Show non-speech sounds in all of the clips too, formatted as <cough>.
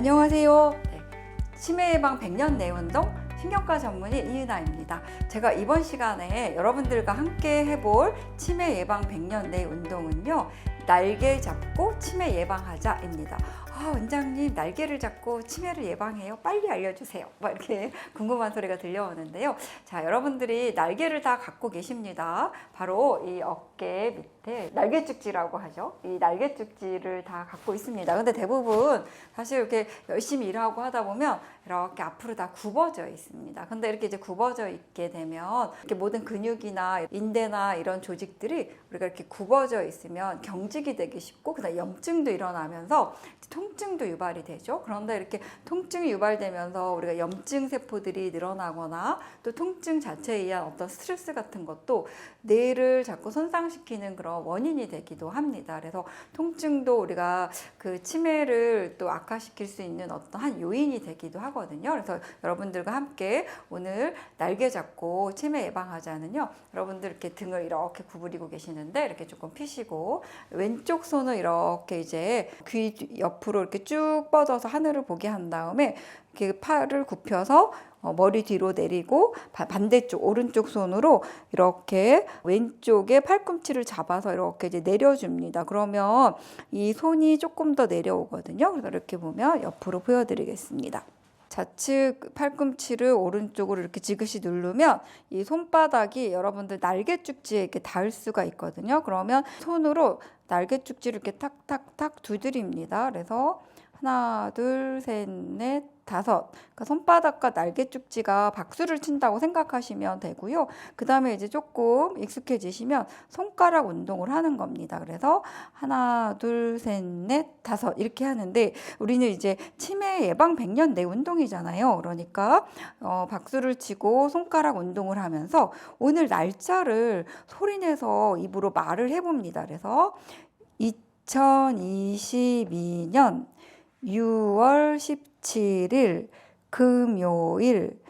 안녕하세요. 네, 치매 예방 100년 내 운동 신경과 전문의 이은아입니다. 제가 이번 시간에 여러분들과 함께 해볼 치매 예방 100년 내 운동은요. 날개 잡고 치매 예방하자입니다. 아, 원장님, 날개를 잡고 치매를 예방해요? 빨리 알려주세요. 막 이렇게 <laughs> 궁금한 소리가 들려오는데요. 자, 여러분들이 날개를 다 갖고 계십니다. 바로 이 어깨 밑에 날개죽지라고 하죠. 이 날개죽지를 다 갖고 있습니다. 근데 대부분 사실 이렇게 열심히 일하고 하다 보면 이렇게 앞으로 다 굽어져 있습니다. 근데 이렇게 이제 굽어져 있게 되면 이렇게 모든 근육이나 인대나 이런 조직들이 우리가 이렇게 굽어져 있으면 경 직이 되기 쉽고 그다음 염증도 일어나면서 통증도 유발이 되죠. 그런데 이렇게 통증이 유발되면서 우리가 염증 세포들이 늘어나거나 또 통증 자체에 의한 어떤 스트레스 같은 것도 뇌를 자꾸 손상시키는 그런 원인이 되기도 합니다. 그래서 통증도 우리가 그 치매를 또 악화시킬 수 있는 어떤 한 요인이 되기도 하거든요. 그래서 여러분들과 함께 오늘 날개 잡고 치매 예방하자는요. 여러분들 이렇게 등을 이렇게 구부리고 계시는데 이렇게 조금 피시고 왼쪽 손을 이렇게 이제 귀 옆으로 이렇게 쭉 뻗어서 하늘을 보게 한 다음에 이렇게 팔을 굽혀서 어, 머리 뒤로 내리고 바- 반대쪽 오른쪽 손으로 이렇게 왼쪽에 팔꿈치를 잡아서 이렇게 이제 내려줍니다. 그러면 이 손이 조금 더 내려오거든요. 그래서 이렇게 보면 옆으로 보여드리겠습니다. 좌측 팔꿈치를 오른쪽으로 이렇게 지그시 누르면 이 손바닥이 여러분들 날개죽지에 이렇게 닿을 수가 있거든요. 그러면 손으로 날개죽지를 이렇게 탁탁탁 두드립니다. 그래서 하나, 둘, 셋, 넷, 다섯. 그러니까 손바닥과 날개죽지가 박수를 친다고 생각하시면 되고요. 그 다음에 이제 조금 익숙해지시면 손가락 운동을 하는 겁니다. 그래서 하나, 둘, 셋, 넷, 다섯. 이렇게 하는데 우리는 이제 치매 예방 100년 내 운동이잖아요. 그러니까 어, 박수를 치고 손가락 운동을 하면서 오늘 날짜를 소리내서 입으로 말을 해봅니다. 그래서 2022년 6월 17일 금요일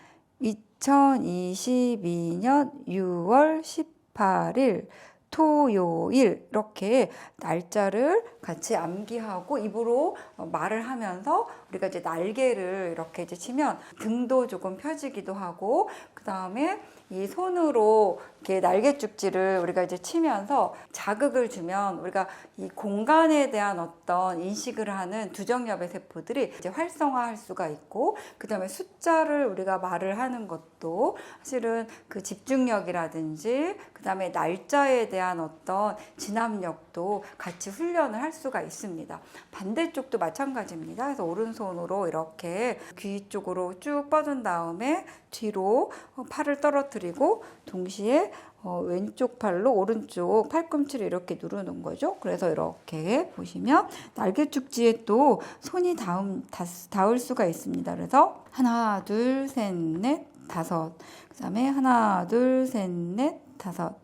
2022년 6월 18일 토요일 이렇게 날짜를 같이 암기하고 입으로 어, 말을 하면서 우리가 이제 날개를 이렇게 이제 치면 등도 조금 펴지기도 하고 그 다음에 이 손으로 이렇게 날개죽지를 우리가 이제 치면서 자극을 주면 우리가 이 공간에 대한 어떤 인식을 하는 두정엽의 세포들이 이제 활성화할 수가 있고 그 다음에 숫자를 우리가 말을 하는 것도 사실은 그 집중력이라든지 그 다음에 날짜에 대한 어떤 진압력도 같이 훈련을 할 수가 있습니다. 반대쪽도 마찬가지입니다. 그래서 오른손으로 이렇게 귀 쪽으로 쭉 뻗은 다음에 뒤로 어, 팔을 떨어뜨리고 동시에 어, 왼쪽 팔로 오른쪽 팔꿈치를 이렇게 누르는 거죠. 그래서 이렇게 보시면 날개죽지에 또 손이 닿음, 닿, 닿을 수가 있습니다. 그래서 하나, 둘, 셋, 넷, 다섯. 그 다음에 하나, 둘, 셋, 넷, 다섯.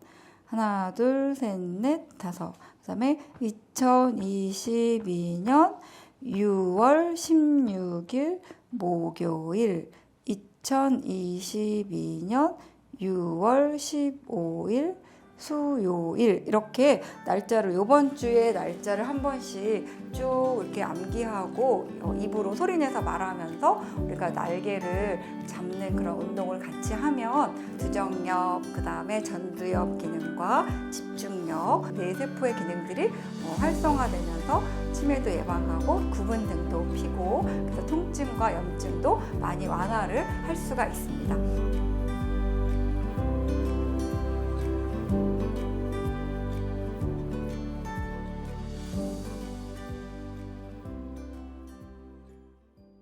하나, 둘, 셋, 넷, 다섯. 그 다음에 2022년 6월 16일 목요일 2022년 6월 15일 수요일 이렇게 날짜를 이번 주에 날짜를 한 번씩 쭉 이렇게 암기하고 어, 입으로 소리내서 말하면서 우리가 날개를 잡는 그런 운동을 같이 하면 두정엽 그 다음에 전두엽 기능과 집중력 뇌 세포의 기능들이 어, 활성화되면서 치매도 예방하고 구분 등도 피고 그래서 통증과 염증도 많이 완화를 할 수가 있습니다.